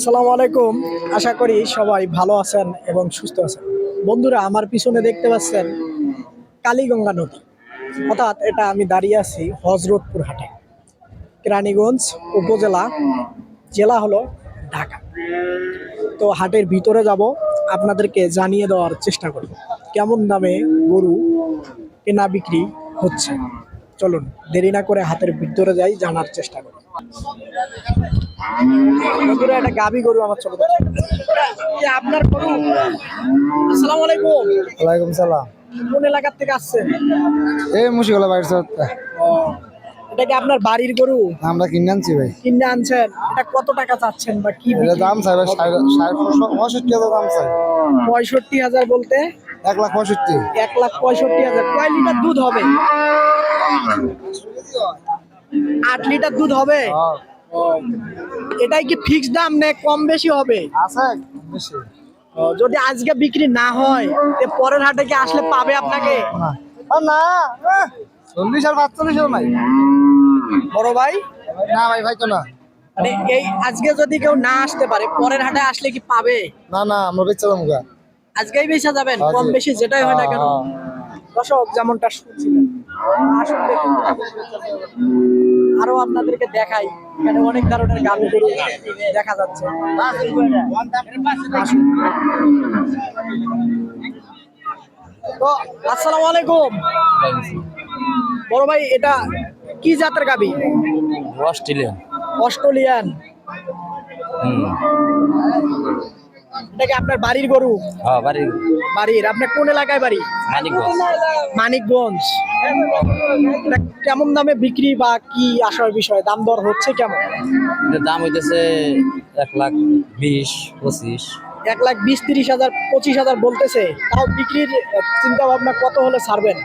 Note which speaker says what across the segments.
Speaker 1: আসসালামু আলাইকুম। আশা করি সবাই ভালো আছেন এবং সুস্থ আছেন। বন্ধুরা, আমার পিছনে দেখতে পাচ্ছেন কালীগঙ্গা নদী। অর্থাৎ এটা আমি দাঁড়িয়ে আছি হজরতপুর হাটে। কেরানীগঞ্জ উপজেলা, জেলা হলো ঢাকা। তো হাটের ভিতরে যাব, আপনাদেরকে জানিয়ে দেওয়ার চেষ্টা করব। কেমন দামে গরু কেনা বিক্রি হচ্ছে? চলুন, দেরি না করে হাতের ভিতরে যাই, জানার চেষ্টা করব। বন্ধুরা একটা গাবি গরু আমার চোখে আপনার গরু? আসসালামু আলাইকুম।
Speaker 2: ওয়ালাইকুম সালাম।
Speaker 1: কোন এলাকার থেকে আসছেন?
Speaker 2: এই মুশিগলা বাইর
Speaker 1: এটা কি আপনার বাড়ির গরু?
Speaker 2: আমরা কিনে আনছি ভাই।
Speaker 1: কিনে আনছেন। এটা কত টাকা চাচ্ছেন বা কি
Speaker 2: এটা দাম চাই ভাই পঁয়ষট্টি হাজার দাম চাই।
Speaker 1: পঁয়ষট্টি হাজার বলতে?
Speaker 2: এক লাখ পঁয়ষট্টি।
Speaker 1: এক লাখ পঁয়ষট্টি হাজার। কয় লিটার দুধ হবে? আট লিটার দুধ হবে? এটাই কি ফিক্সড দাম নে কম বেশি হবে?
Speaker 2: আছে বেশি।
Speaker 1: যদি আজকে বিক্রি না হয় তে পরের হাটে কি আসলে পাবে আপনাকে?
Speaker 2: না। চল্লিশ আর পাঁচচল্লিশ নাই।
Speaker 1: বড় ভাই?
Speaker 2: না ভাই ভাই তো না।
Speaker 1: মানে এই আজকে যদি কেউ না আসতে পারে পরের হাটে আসলে কি পাবে?
Speaker 2: না না আমরা বেচে দাম
Speaker 1: আজকেই বেচা যাবেন
Speaker 2: হ্যাঁ,
Speaker 1: কম বেশি যেটাই হয় না কেন।
Speaker 2: হ্যাঁ,
Speaker 1: দর্শক যেমনটা শুনছিলেন। আসুন দেখুন। আরও আপনাদেরকে দেখাই। এখানে অনেক ধরনের গাভী গরু দেখা যাচ্ছে। তো আসসালামু আলাইকুম। বড় ভাই এটা কি জাতের গাভী
Speaker 3: অস্ট্রেলিয়ান।
Speaker 1: অস্ট্রেলিয়ান। এটা কি আপনার বাড়ির গরু?
Speaker 3: হ্যাঁ বাড়ি
Speaker 1: বাড়ির। আপনার কোন এলাকায় বাড়ি?
Speaker 3: মানিকগঞ্জ।
Speaker 1: মানিকগঞ্জ। এটা কেমন দামে বিক্রি বা কি আসার বিষয়? দাম দর হচ্ছে কেমন?
Speaker 3: দাম হইতেছে এক লাখ বিশ পঁচিশ।
Speaker 1: এক লাখ বিশ তিরিশ হাজার পঁচিশ হাজার বলতেছে। তাও বিক্রির চিন্তা ভাবনা কত হলে ছাড়বেন?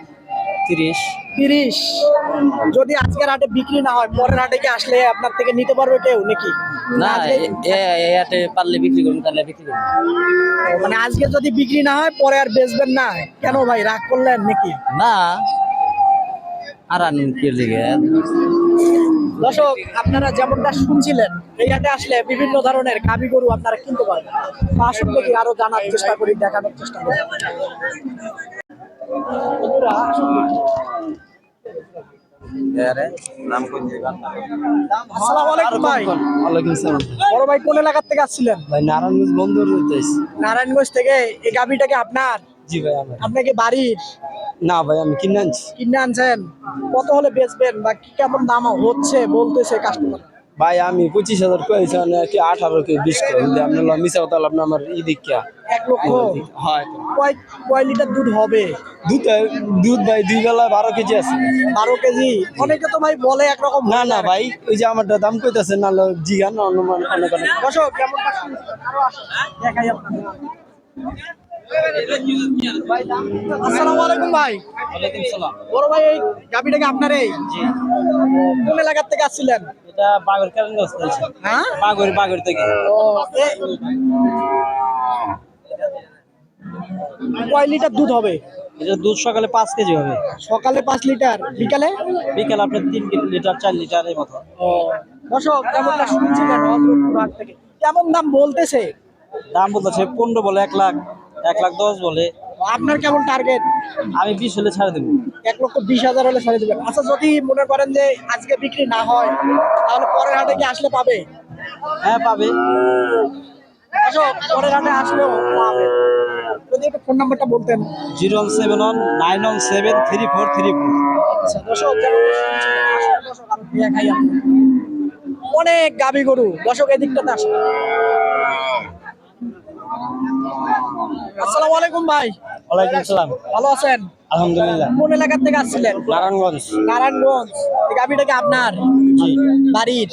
Speaker 3: তিরিশ।
Speaker 1: তিরিশ। যদি আজকের হাটে বিক্রি না হয় পরের হাটে কি আসলে আপনার থেকে নিতে পারবে কেউ নাকি?
Speaker 3: না
Speaker 1: আজকে-
Speaker 3: এ- এ- এ হাটে পারলে বিক্রি করুন তাহলে বিক্রি করুন।
Speaker 1: মানে আজকে যদি বিক্রি না হয় পরে আর বেচবেন না? কেন ভাই রাগ করলেন নাকি?
Speaker 3: না। আর আনুন কি লিগে?
Speaker 1: দর্শক আপনারা যেমনটা শুনছিলেন এই হাটে আসলে বিভিন্ন ধরনের গাভী গরু আপনারা কিনতে পারবেন। আসুন দেখি আরও জানার চেষ্টা করি দেখানোর চেষ্টা করি।
Speaker 2: নারায়ণগঞ্জ বন্ধ হইতেছে।
Speaker 1: নারায়ণগঞ্জ থেকে। এই গাভীটাকে আপনার?
Speaker 2: জি ভাই
Speaker 1: আপনাকে বাড়ির?
Speaker 2: না ভাই আমি কিনে আনছি।
Speaker 1: কিনে আনছেন। কত হলে বেচবেন? বা কি কেমন দাম হচ্ছে বলতেছে কাস্টমার
Speaker 2: ভাই আমি পঁচিশ হাজার কয়েছি মানে কি আঠারো কে বিশ করে আপনি মিশা কথা আপনি আমার ই দেখিয়া।
Speaker 1: এক লক্ষ?
Speaker 2: হয়।
Speaker 1: কয় কয় লিটার দুধ হবে?
Speaker 2: দুধ দুধ ভাই দুই বেলা বারো কেজি আছে।
Speaker 1: বারো কেজি? অনেকে তো ভাই বলে একরকম
Speaker 2: না না ভাই ওই যে আমারটা দাম কইতাছে না জিগান না অনুমান অনেক অনেক
Speaker 1: দর্শক কেমন দেখাই আসসালামু আলাইকুম ভাই। বড় ভাই এই গাবিটাকে আপনার এই? কোন এলাকার থেকে আসছিলেন?
Speaker 3: এটা বাগর কেরানীগঞ্জ থেকে
Speaker 1: হ্যাঁ?
Speaker 3: বাগর বাগর থেকে।
Speaker 1: ও কয় লিটার দুধ হবে?
Speaker 3: এটা দুধ সকালে পাঁচ কেজি হবে।
Speaker 1: সকালে পাঁচ লিটার বিকালে?
Speaker 3: বিকেল আপনার তিন লিটার চার লিটার এই মতো।
Speaker 1: ও দর্শক কেমনটা শুনছিলেন হজরতপুর থেকে? কেমন দাম বলতেছে?
Speaker 3: দাম বলতেছে পনেরো বলে এক লাখ এক লাখ দশ বলে।
Speaker 1: আপনার কেমন টার্গেট
Speaker 3: আমি বিশ হলে ছাড়ে দেবো।
Speaker 1: এক লক্ষ বিশ হাজার হলে ছেড়ে দেবেন। আচ্ছা যদি মনে করেন যে আজকে বিক্রি না হয় তাহলে পরের হাটে কি আসলে পাবে?
Speaker 3: হ্যাঁ পাবে।
Speaker 1: দর্শক পরের হাটে আসলেও পাবে। যদি একটু ফোন নাম্বারটা বলতেন।
Speaker 3: Zero one seven one nine one seven three four three four.
Speaker 1: আচ্ছা দর্শক দেখাই অনেক গাবি গরু। দর্শক এদিকটাতে আসে আসসালামু আলাইকুম ভাই।
Speaker 2: ওয়ালাইকুম আসসালাম
Speaker 1: ভালো আছেন?
Speaker 2: আলহামদুলিল্লাহ।
Speaker 1: কোন এলাকার থেকে আসছিলেন?
Speaker 2: নারায়ণগঞ্জ।
Speaker 1: কি আপনার? বাড়ির?